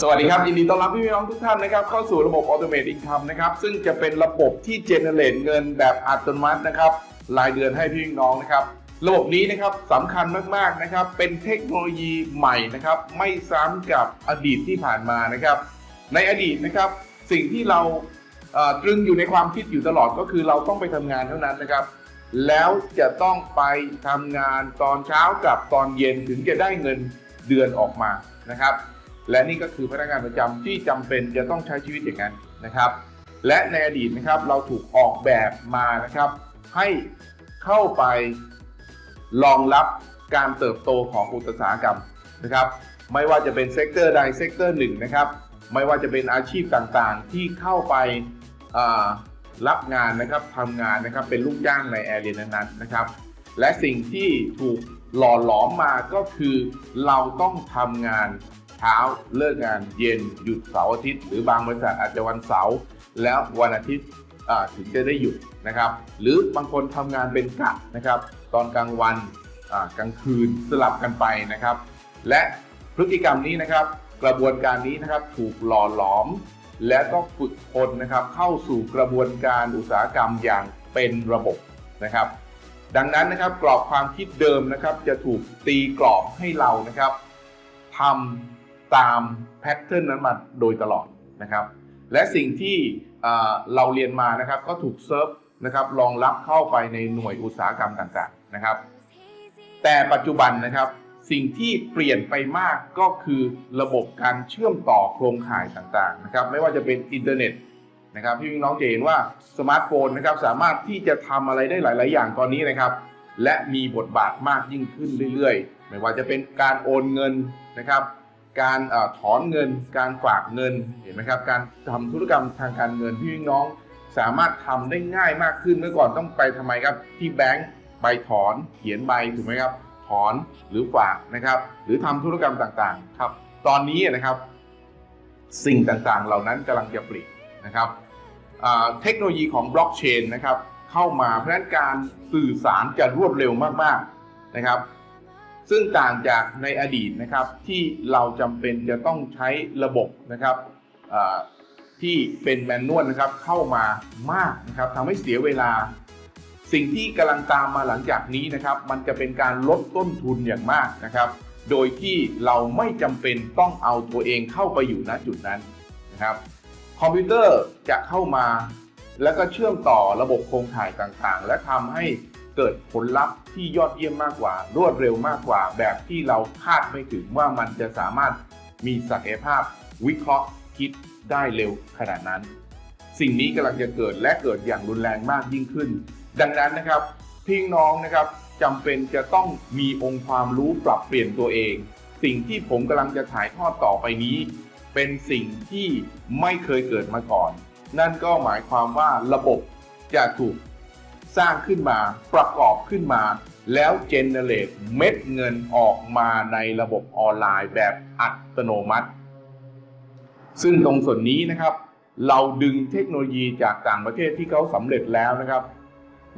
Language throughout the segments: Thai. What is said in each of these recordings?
สวัสดีครับ ยินดีต้อนรับพี่น้องทุกท่านนะครับเข้าสู่ระบบ Automate Income นะครับซึ่งจะเป็นระบบที่ generate เงินแบบอัตโนมัตินะครับรายเดือนให้พี่น้องนะครับ ระบบนี้นะครับสำคัญมากๆนะครับ เป็นเทคโนโลยีใหม่นะครับไม่ซ้ำกับอดีตที่ผ่านมานะครับ ในอดีตนะครับสิ่งที่เราตรึงอยู่ในความคิดอยู่ตลอดก็คือเราต้องไปทำงานเท่านั้นนะครับ แล้วจะต้องไปทำงานตอนเช้ากับตอนเย็นถึงจะได้เงินเดือนออกมานะครับ และนี่ก็คือพนักงานประจำที่จำเป็นจะต้องใช้ชีวิตอย่างนั้นนะครับ และในอดีตนะครับเราถูกออกแบบมานะครับ ให้เข้าไปรองรับการเติบโตของอุตสาหกรรมนะครับ ไม่ว่าจะเป็นเซกเตอร์ใดเซกเตอร์หนึ่งนะครับ ไม่ว่าจะเป็นอาชีพต่างๆ ที่เข้าไปรับงานนะครับทำงานนะครับเป็นลูกจ้างในแอเรียนั้นๆนะครับ และสิ่งที่ถูกหล่อหลอมมาก็คือเราต้องทำงาน เช้าเลิกงานเย็นหยุดเสาร์อาทิตย์ หรือบางบริษัทอาจจะวันเสาร์แล้ววันอาทิตย์ถึงจะได้หยุดนะครับ หรือบางคนทำงานเป็นกะนะครับ ตอนกลางวันกลางคืนสลับกันไปนะครับ และพฤติกรรมนี้นะครับ กระบวนการนี้นะครับถูกหล่อหลอม และก็ฝึกคนนะครับเข้าสู่กระบวนการอุตสาหกรรมอย่างเป็นระบบนะครับ ดังนั้นนะครับกรอบความคิดเดิมนะครับ จะถูกตีกรอบให้เรานะครับทำ ตามแพทเทิร์นนั้นมาโดยตลอดนะครับ และสิ่งที่เราเรียนมานะครับก็ถูกเซิร์ฟนะครับรองรับเข้าไปในหน่วยอุตสาหกรรมต่างๆนะครับ แต่ปัจจุบันนะครับสิ่งที่เปลี่ยนไปมากก็คือระบบการเชื่อมต่อโครงข่ายต่างๆนะครับ ไม่ว่าจะเป็นอินเทอร์เน็ตนะครับพี่น้องจะเห็นว่าสมาร์ทโฟนนะครับสามารถที่จะทำอะไรได้หลาย ๆ อย่างตอนนี้นะครับ และมีบทบาทมากยิ่งขึ้นเรื่อย ๆ ไม่ว่าจะเป็นการโอนเงินนะครับ การอถอนเงิน การฝากเงินเห็นไหมครับ การทำธุรกรรมทางการเงินพี่น้องสามารถทำได้ง่ายมากขึ้นเมื่อก่อนต้องไปทำไมครับ ที่แบงก์ใบถอนเขียนใบถูกไหมครับ ถอนหรือฝากนะครับ หรือทำธุรกรรมต่างๆครับ ตอนนี้นะครับสิ่งต่างๆ เหล่านั้นกำลังจะเปลี่ยนนะครับเทคโนโลยีของบล็อกเชนนะครับเข้ามาเพราะฉะนั้นการสื่อสารจะรวดเร็วมากๆนะครับ ซึ่งต่างจากในอดีตนะครับที่เราจำเป็นจะต้องใช้ระบบนะครับที่เป็นแมนนวลนะครับเข้ามามากนะครับทำให้เสียเวลา สิ่งที่กำลังตามมาหลังจากนี้นะครับ มันจะเป็นการลดต้นทุนอย่างมากนะครับ โดยที่เราไม่จำเป็นต้องเอาตัวเองเข้าไปอยู่ณจุดนั้นนะครับ คอมพิวเตอร์จะเข้ามา แล้วก็เชื่อมต่อระบบโครงข่ายต่างๆ และทำให้ เกิดผลลัพธ์ที่ยอดเยี่ยมมากกว่า รวดเร็วมากกว่า แบบที่เราคาดไม่ถึงว่ามันจะสามารถมีศักยภาพ วิเคราะห์คิดได้เร็วขนาดนั้น สิ่งนี้กำลังจะเกิดและเกิดอย่างรุนแรงมากยิ่งขึ้น ดังนั้นนะครับพี่น้องนะครับจำเป็นจะต้องมีองค์ความรู้ปรับเปลี่ยนตัวเอง สิ่งที่ผมกำลังจะถ่ายทอดต่อไปนี้ เป็นสิ่งที่ไม่เคยเกิดมาก่อน นั่นก็หมายความว่าระบบจะถูก สร้างขึ้นมาประกอบขึ้นมา แล้วเจเนเรตเม็ดเงินออกมาในระบบออนไลน์แบบอัตโนมัติ ซึ่งตรงส่วนนี้นะครับ เราดึงเทคโนโลยีจากต่างประเทศที่เขาสำเร็จแล้วนะครับ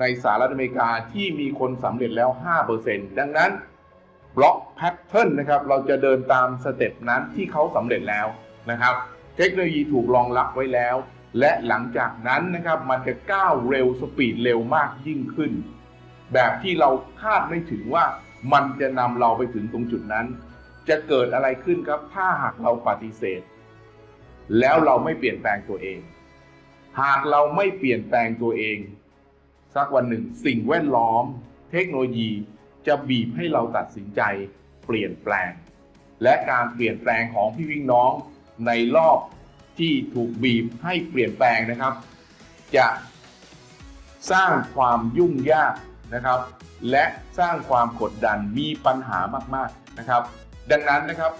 ในสหรัฐอเมริกาที่มีคนสำเร็จแล้ว 5%ดังนั้นบล็อกแพทเทิร์นนะครับเราจะเดินตามสเต็ปนั้นที่เขาสำเร็จแล้วนะครับ เทคโนโลยีถูกรองรับไว้แล้ว และหลังจากนั้นนะครับมันจะก้าวเร็วสปีดเร็วมากยิ่งขึ้น แบบที่เราคาดไม่ถึงว่ามันจะนำเราไปถึงตรงจุดนั้น จะเกิดอะไรขึ้นครับถ้าหากเราปฏิเสธ แล้วเราไม่เปลี่ยนแปลงตัวเอง หากเราไม่เปลี่ยนแปลงตัวเอง สักวันหนึ่งสิ่งแวดล้อม เทคโนโลยีจะบีบให้เราตัดสินใจเปลี่ยนแปลง และการเปลี่ยนแปลงของพี่วิ่งน้องในรอบ ที่ถูกบีบให้เปลี่ยนแปลงนะครับ จะสร้างความยุ่งยากนะครับ และสร้างความกดดันมีปัญหามากๆนะครับ ดังนั้นนะครับ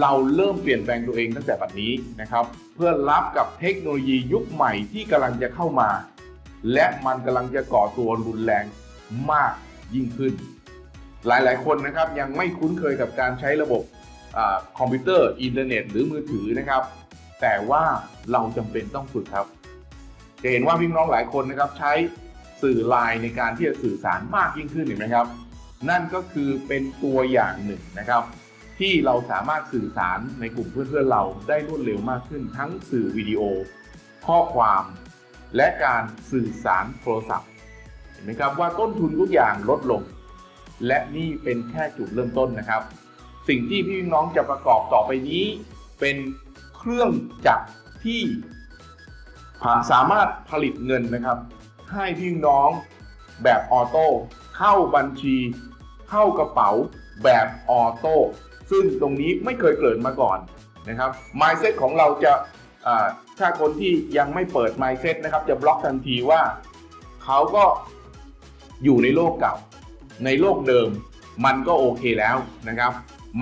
เราเริ่มเปลี่ยนแปลงตัวเองตั้งแต่บัดนี้นะครับ เพื่อรับกับเทคโนโลยียุคใหม่ที่กำลังจะเข้ามา และมันกำลังจะก่อตัวรุนแรงมากยิ่งขึ้น หลายๆ คนนะครับยังไม่คุ้นเคยกับการใช้ระบบอคอมพิวเตอร์อินเทอร์เน็ต หรือมือถือนะครับ แต่ว่าเราจำเป็นต้องฝึกครับ จะเห็นว่าพี่น้องหลายคนนะครับ ใช้สื่อไลน์ในการที่จะสื่อสารมากยิ่งขึ้นเห็นไหมครับ นั่นก็คือเป็นตัวอย่างหนึ่งนะครับ ที่เราสามารถสื่อสารในกลุ่มเพื่อนๆเราได้รวดเร็วมากขึ้น ทั้งสื่อวิดีโอ ข้อความ และการสื่อสารโทรศัพท์ เห็นไหมครับว่าต้นทุนทุกอย่างลดลง และนี่เป็นแค่จุดเริ่มต้นนะครับ สิ่งที่พี่น้องจะประกอบต่อไปนี้เป็น รื่องจักรที่สามารถผลิตเงินนะครับ ให้พี่น้องแบบออโต้เข้าบัญชี เข้ากระเป๋าแบบออโต้ซึ่งตรงนี้ไม่เคยเกิดมาก่อนนะครับ mindset ของเราจะถ้าคนที่ยังไม่เปิด mindset นะครับ จะบล็อกทันทีว่าเขาก็อยู่ในโลกเก่า ในโลกเดิม มันก็โอเคแล้วนะครับ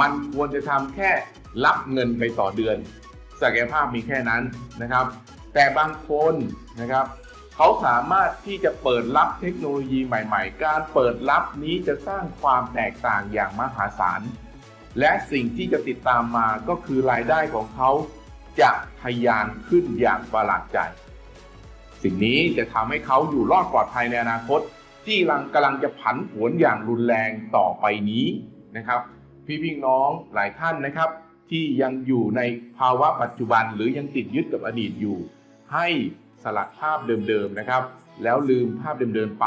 มันควรจะทำแค่รับเงินไปต่อเดือน ศักยภาพมีแค่นั้นนะครับ แต่บางคนนะครับเขาสามารถที่จะเปิดรับเทคโนโลยีใหม่ ๆ การเปิดรับนี้จะสร้างความแตกต่างอย่างมหาศาล และสิ่งที่จะติดตามมาก็คือรายได้ของเขาจะทะยานขึ้นอย่างประหลาดใจ สิ่งนี้จะทำให้เขาอยู่รอดปลอดภัยในอนาคต ที่กำลังกำลังจะผันผวนอย่างรุนแรงต่อไปนี้นะครับ พี่พี่น้องหลายท่านนะครับ ที่ยังอยู่ในภาวะปัจจุบัน หรือยังติดยึดกับอดีตอยู่ ให้สลัดภาพเดิมๆนะครับ แล้วลืมภาพเดิมๆไป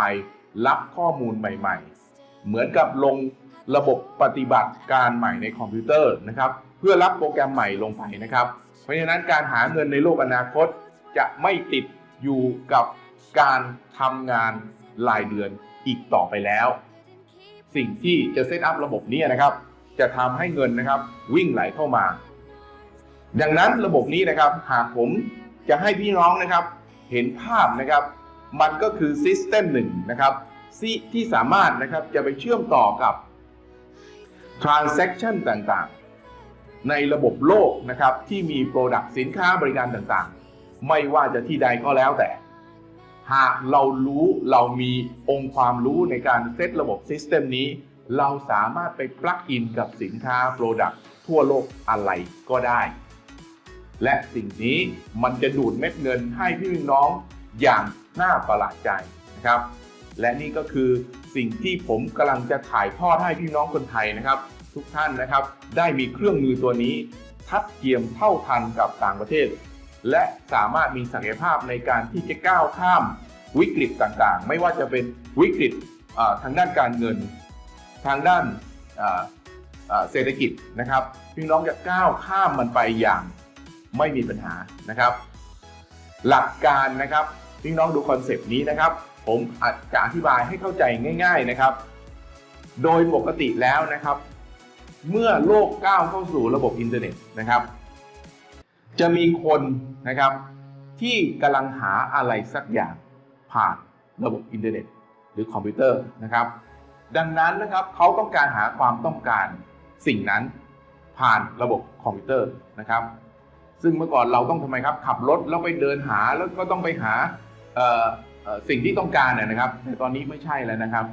รับข้อมูลใหม่ๆ เหมือนกับลงระบบปฏิบัติการใหม่ในคอมพิวเตอร์นะครับ เพื่อรับโปรแกรมใหม่ลงไปนะครับ เพราะฉะนั้นการหาเงินในโลกอนาคตจะไม่ติดอยู่กับการทำงานรายเดือนอีกต่อไปแล้ว สิ่งที่จะเซตอัพระบบนี้นะครับ จะทำให้เงินนะครับ วิ่งไหลเข้ามา ดังนั้นระบบนี้นะครับ หากผมจะให้พี่น้องนะครับ เห็นภาพนะครับ มันก็คือ System หนึ่งนะครับที่ที่สามารถนะครับจะไปเชื่อมต่อกับ Transaction ต่างๆ ในระบบโลกนะครับ ที่มี Product สินค้าบริการต่างๆ ไม่ว่าจะที่ใดก็แล้วแต่ หากเรารู้เรามีองค์ความรู้ในการเซตระบบ System นี้ เราสามารถไปปลักอินกับสินค้า Product ทั่วโลกอะไรก็ได้ และสิ่งนี้มันจะดูดเม็ดเงินให้พี่น้องอย่างน่าประหลาดใจนะครับ และนี่ก็คือสิ่งที่ผมกำลังจะถ่ายทอดให้พี่น้องคนไทยนะครับ ทุกท่านนะครับ ได้มีเครื่องมือตัวนี้ ทัดเทียมเท่าทันกับต่างประเทศ และสามารถมีศักยภาพในการที่จะก้าวข้ามวิกฤตต่างๆ ไม่ว่าจะเป็นวิกฤตทางด้านการเงิน ทางด้านเศรษฐกิจนะครับ พี่น้องจะก้าวข้ามมันไปอย่างไม่มีปัญหานะครับ หลักการนะครับพี่น้องดูคอนเซปต์นี้นะครับ ผมอาจจะอธิบายให้เข้าใจง่าย ๆนะครับ โดยปกติแล้วนะครับ เมื่อโลกก้าวเข้าสู่ระบบอินเทอร์เน็ตนะครับ จะมีคนนะครับที่กำลังหาอะไรสักอย่างผ่านระบบอินเทอร์เน็ต หรือคอมพิวเตอร์นะครับ ดังนั้นนะครับเขาต้องการหาความต้องการสิ่งนั้นผ่านระบบคอมพิวเตอร์นะครับ ซึ่งเมื่อก่อนเราต้องทำไมครับ ขับรถแล้วไปเดินหาแล้วก็ต้องไปหาสิ่งที่ต้องการนะนะครับ แต่ตอนนี้ไม่ใช่แล้วนะครับ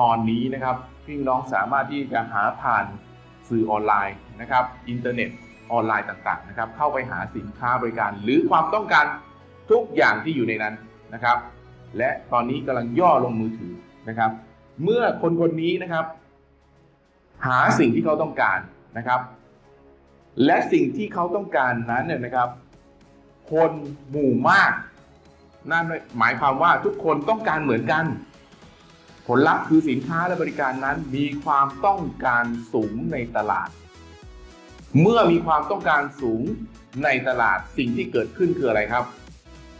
ตอนนี้นะครับพี่น้องสามารถที่จะหาผ่านสื่อออนไลน์นะครับอินเทอร์เน็ตออนไลน์ต่างๆนะครับ เข้าไปหาสินค้าบริการ หรือความต้องการทุกอย่างที่อยู่ในนั้นนะครับ และตอนนี้กำลังย่อลงมือถือนะครับ เมื่อคนคนนี้นะครับ หาสิ่งที่เขาต้องการนะครับ และสิ่งที่เขาต้องการนั้นเนี่ยนะครับ คนหมู่มากนั่นหมายความว่าทุกคนต้องการเหมือนกัน ผลลัพธ์คือสินค้าและบริการนั้นมีความต้องการสูงในตลาด เมื่อมีความต้องการสูงในตลาดสิ่งที่เกิดขึ้นคืออะไรครับ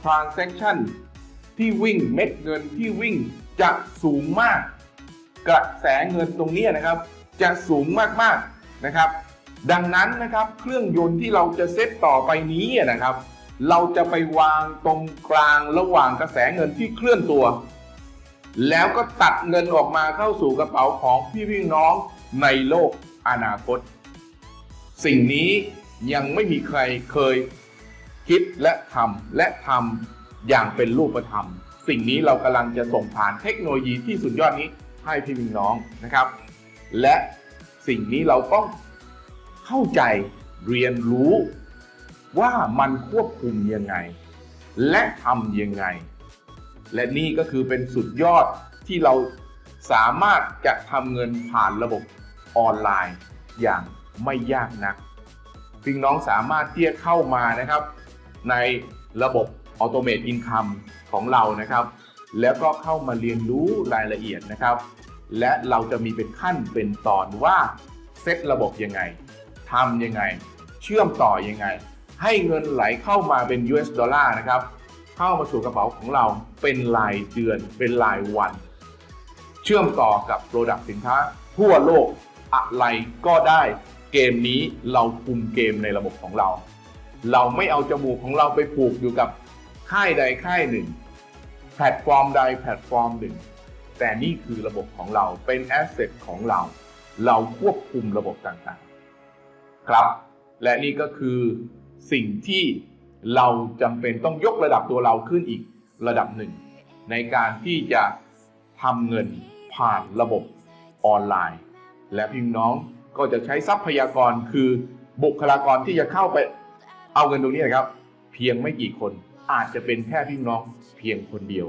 transaction ที่วิ่งเม็ดเงินที่วิ่งจะสูงมาก กระแสเงินตรงนี้นะครับ จะสูงมากๆนะครับ ดังนั้นนะครับเครื่องยนต์ที่เราจะเซตต่อไปนี้นะครับ เราจะไปวางตรงกลางระหว่างกระแสเงินที่เคลื่อนตัว แล้วก็ตัดเงินออกมาเข้าสู่กระเป๋าของพี่พี่น้องในโลกอนาคต สิ่งนี้ยังไม่มีใครเคยคิดและทำและทำอย่างเป็นรูปธรรม สิ่งนี้เรากำลังจะส่งผ่านเทคโนโลยีที่สุดยอดนี้ ให้พี่พี่น้องนะครับ และสิ่งนี้เราต้องเข้าใจเรียนรู้ว่ามันควบคุมยังไง และทำยังไง และนี่ก็คือเป็นสุดยอดที่เราสามารถจะทำเงินผ่านระบบออนไลน์อย่างไม่ยากนักพี่น้องสามารถที่จะเข้ามานะครับ ในระบบ Automate Income ของเรานะครับ แล้วก็เข้ามาเรียนรู้รายละเอียดนะครับ และเราจะมีเป็นขั้นเป็นตอนว่าเซตระบบยังไงทำยังไง เชื่อมต่อยังไง ให้เงินไหลเข้ามาเป็น US ดอลลาร์นะครับ เข้ามาสู่กระเป๋าของเราเป็นรายเดือน เป็นรายวัน เชื่อมต่อกับโปรดักต์สินค้า ทั่วโลกอะไรก็ได้ เกมนี้เราคุมเกมในระบบของเรา เราไม่เอาจมูกของเราไปผูกอยู่กับค่ายใดค่ายหนึ่ง แพลตฟอร์มใดแพลตฟอร์มหนึ่ง แต่นี่คือระบบของเราเป็นแอสเซทของเรา เราควบคุมระบบต่างๆ ครับ และนี่ก็คือสิ่งที่เราจำเป็นต้องยกระดับตัวเราขึ้นอีกระดับหนึ่ง ในการที่จะทำเงินผ่านระบบออนไลน์ และพี่น้องก็จะใช้ทรัพยากรคือบุคลากรที่จะเข้าไปเอาเงินตรงนี้นะครับ เพียงไม่กี่คน อาจจะเป็นแค่พี่น้องเพียงคนเดียว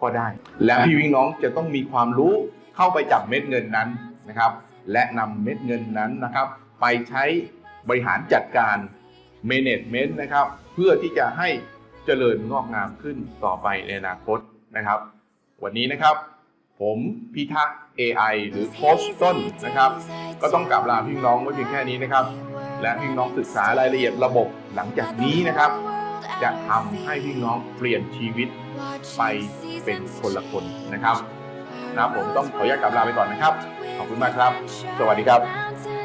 ก็ได้ และพี่พี่น้องจะต้องมีความรู้เข้าไปจับเม็ดเงินนั้นนะครับ และนำเม็ดเงินนั้นนะครับ ไปใช้บริหารจัดการ management นะครับ เพื่อที่จะให้เจริญงอกงามขึ้นต่อไปในอนาคตนะครับ วันนี้นะครับผมพิทักษ์ AI หรือโค้ชต้นนะครับ ก็ต้องกลับลาพี่น้องไว้เพียงแค่นี้นะครับ และพี่น้องศึกษารายละเอียดระบบหลังจากนี้นะครับ จะทำให้พี่น้องเปลี่ยนชีวิตไปเป็นคนละคนนะครับนะครับผมต้องขออนุญาตกลับลาไปก่อนนะครับ ขอบคุณมากครับ สวัสดีครับ